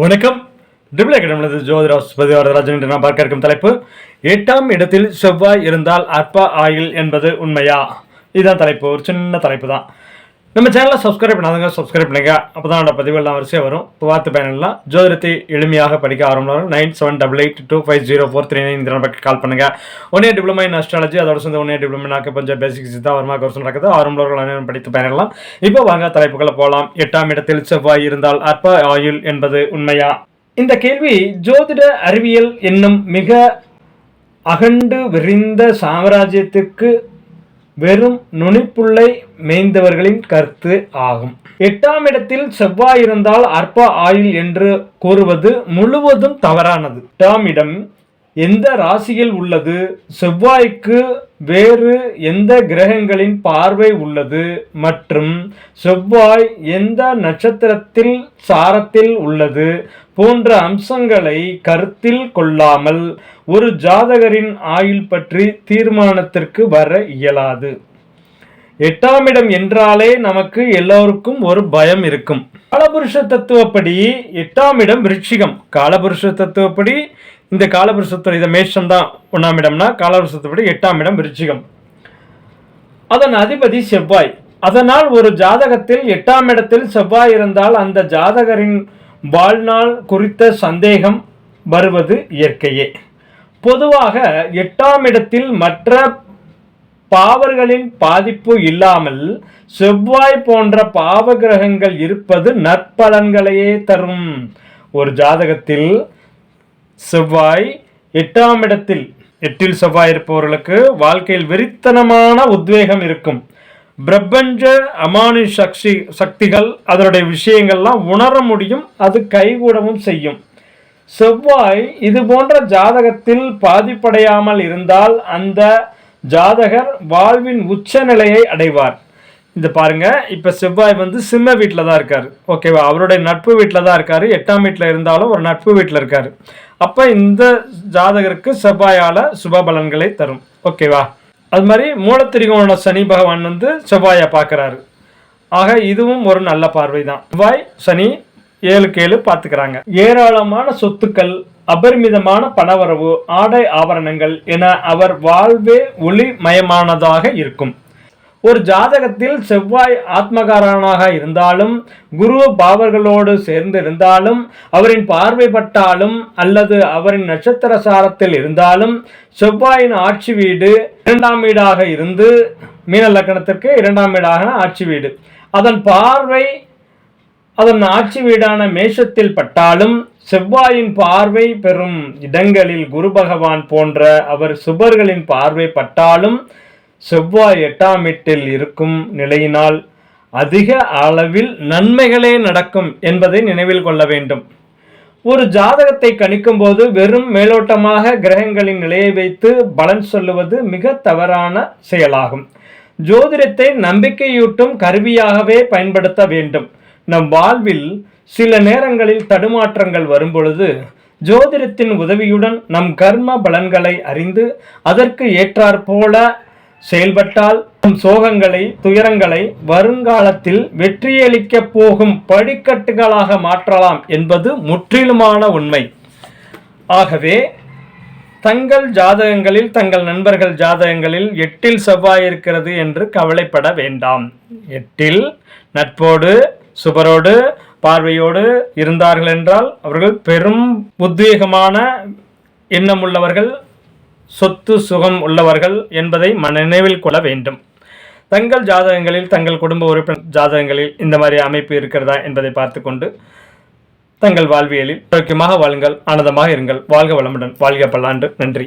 வணக்கம். டிபிள் அகாடமிலது ஜோதிராஜ் பதிவாரராஜன் என்று நான் பார்க்க இருக்கும் தலைப்பு. எட்டாம் இடத்தில் செவ்வாய் இருந்தால் அற்ப ஆயில் என்பது உண்மையா? இதுதான் தலைப்பு. ஒரு சின்ன தலைப்பு தான். நம்ம சேனலை சப்ஸ்கிரைப் பண்ணாதங்க சப்ஸ்கிரைப் பண்ணுங்க அப்போ தான் அந்த பதிவுகள்லாம் வரிசையாக வரும். இப்போ பார்த்து பயனெல்லாம் ஜோதிடத்தை எளிமையாக படிக்க ஆரம்பிச்சாலும் nine seven double eight two five zero four three nine இந்த நம்பருக்கு கால் பண்ணுங்க. ஒன்னே டிப்ளமா இன் அஸ்ட்ராலஜி அதோட சேர்ந்து ஒன்னே டிப்ளமா நாக்கு பஞ்சம் பேசிக்ஸ் தான் வருமா கோர்ஸ் நடக்குது. ஆரம்பர்கள் அனைவரும் படித்து பயனெல்லாம் இப்போ வாங்க தலைப்புகளை போகலாம் எட்டாம் இடத்தில் செவ்வாய் இருந்தால் அற்ப ஆயுள் என்பது உண்மையா? இந்த கேள்வி ஜோதிட அறிவியல் என்னும் மிக அகண்டு விரிந்த சாம்ராஜ்யத்துக்கு வெறும் நுனிப்புள்ளை மேய்ந்தவர்களின் கருத்து ஆகும். எட்டாம் இடத்தில் செவ்வாய் இருந்தால் அற்ப ஆயுள் என்று கூறுவது முழுவதும் தவறானது. எட்டாம் இடம் எந்த ராசியில் உள்ளது? செவ்வாய்க்கு வேறு எந்த கிரகங்களின் பார்வை உள்ளது? மற்றும் செவ்வாய் எந்த நட்சத்திரத்தில் சாரத்தில் உள்ளது? போன்ற அம்சங்களை கருத்தில் கொள்ளாமல் ஒரு ஜாதகரின் ஆயுள் பற்றி தீர்மானத்திற்கு வர இயலாது. எட்டாம் இடம் என்றாலே நமக்கு எல்லோருக்கும் ஒரு பயம் இருக்கும். காலபுருஷ தத்துவப்படி எட்டாம் இடம் விருட்சிகம் காலபுருஷ தத்துவப்படி இந்த காலபுருஷத்துவ இதை மேஷம் தான் ஒன்றாம் இடம்னா விட எட்டாம் இடம் விருச்சிகம். அதன் அதிபதி செவ்வாய். அதனால் ஒரு ஜாதகத்தில் எட்டாம் இடத்தில் செவ்வாய் இருந்தால் அந்த ஜாதகரின் வாழ்நாள் குறித்த சந்தேகம் வருவது இயற்கையே. பொதுவாக எட்டாம் இடத்தில் மற்ற பாவர்களின் பாதிப்பு இல்லாமல் செவ்வாய் போன்ற பாவ கிரகங்கள் இருப்பது நற்பலன்களையே தரும். ஒரு ஜாதகத்தில் செவ்வாய் எட்டாம் இடத்தில் எட்டில் செவ்வாய் இருப்பவர்களுக்கு வாழ்க்கையில் வெறித்தனமான உத்வேகம் இருக்கும். பிரபஞ்ச அமானு சக்தி சக்திகள் அதனுடைய விஷயங்கள்லாம் உணர முடியும் அது கைகூடவும் செய்யும். செவ்வாய் இது போன்ற ஜாதகத்தில் பாதிப்படையாமல் இருந்தால் அந்த ஜாதகர் வாழ்வின் உச்ச நிலையை அடைவார். இந்த பாருங்க இப்போ செவ்வாய் வந்து சிம்ம வீட்டில் தான் இருக்கார். ஓகேவா? அவருடைய நட்பு வீட்டில் தான் இருக்கார். எட்டாம் வீட்டில் இருந்தாலும் ஒரு நட்பு வீட்டில் இருக்கார். அப்ப இந்த ஜாதகருக்கு செவ்வாயால சுப பலன்களை தரும். ஓகேவா அது மாதிரி மூலத்திரிகோண சனி பகவான் வந்து செவ்வாயை பார்க்குறாரு. ஆக இதுவும் ஒரு நல்ல பார்வை தான் செவ்வாய் சனி ஏழுக்கு ஏழு பார்த்துக்கிறாங்க. ஏராளமான சொத்துக்கள் அபரிமிதமான பணவரவு ஆடை ஆபரணங்கள் என அவர் வாழ்வே ஒளிமயமானதாக இருக்கும். ஒரு ஜாதகத்தில் செவ்வாய் ஆத்மகாரனாக இருந்தாலும் குரு பாவர்களோடு சேர்ந்து இருந்தாலும் அவரின் பார்வைப்பட்டாலும் அல்லது அவரின் நட்சத்திர சாரத்தில் இருந்தாலும் செவ்வாயின் ஆட்சி வீடு இரண்டாம் வீடாக இருந்து மீன லக்கணத்திற்கு இரண்டாம் வீடாக ஆட்சி வீடு. அதன் பார்வை அதன் ஆட்சி வீடான மேஷத்தில் பட்டாலும் செவ்வாயின் பார்வை பெறும் இடங்களில் குரு பகவான் போன்ற அவர் சுபர்களின் பார்வை பட்டாலும் செவ்வாய் எட்டாம் வீட்டில் இருக்கும் நிலையினால் அதிக அளவில் நன்மைகளே நடக்கும் என்பதை நினைவில் கொள்ள வேண்டும். ஒரு ஜாதகத்தை கணிக்கும் போது வெறும் மேலோட்டமாக கிரகங்களின் நிலையை வைத்து பலன் சொல்லுவது மிக தவறான செயலாகும். ஜோதிடத்தை நம்பிக்கையூட்டும் கருவியாகவே பயன்படுத்த வேண்டும். நம் வாழ்வில் சில நேரங்களில் தடுமாற்றங்கள் வரும்பொழுது ஜோதிடத்தின் உதவியுடன் நம் கர்ம பலன்களை அறிந்து அதற்கு ஏற்றாற்போல செயல்பட்டால் சோகங்களை துயரங்களை வருங்காலத்தில் வெற்றியளிக்கப் போகும் படிக்கட்டுகளாக மாற்றலாம் என்பது முற்றிலுமான உண்மை. ஆகவே தங்கள் ஜாதகங்களில் தங்கள் நண்பர்கள் ஜாதகங்களில் எட்டில் செவ்வாய் இருக்கிறது என்று கவலைப்பட வேண்டாம். எட்டில் நட்போடு சுபரோடு பார்வையோடு இருந்தார்கள் என்றால் அவர்கள் பெரும் உத்வேகமான எண்ணமுள்ளவர்கள் சொத்து சுகம் உள்ளவர்கள் என்பதை நினைவில் கொள்ள வேண்டும். தங்கள் ஜாதகங்களில் தங்கள் குடும்ப உறுப்பினர் ஜாதகங்களில் இந்த மாதிரி அமைப்பு இருக்கிறதா என்பதை பார்த்துக்கொண்டு தங்கள் வாழ்வியலில் ஆரோக்கியமாக வாழுங்கள் ஆனந்தமாக இருங்கள். வாழ்க வளமுடன். வாழ்க பல்லாண்டு. நன்றி.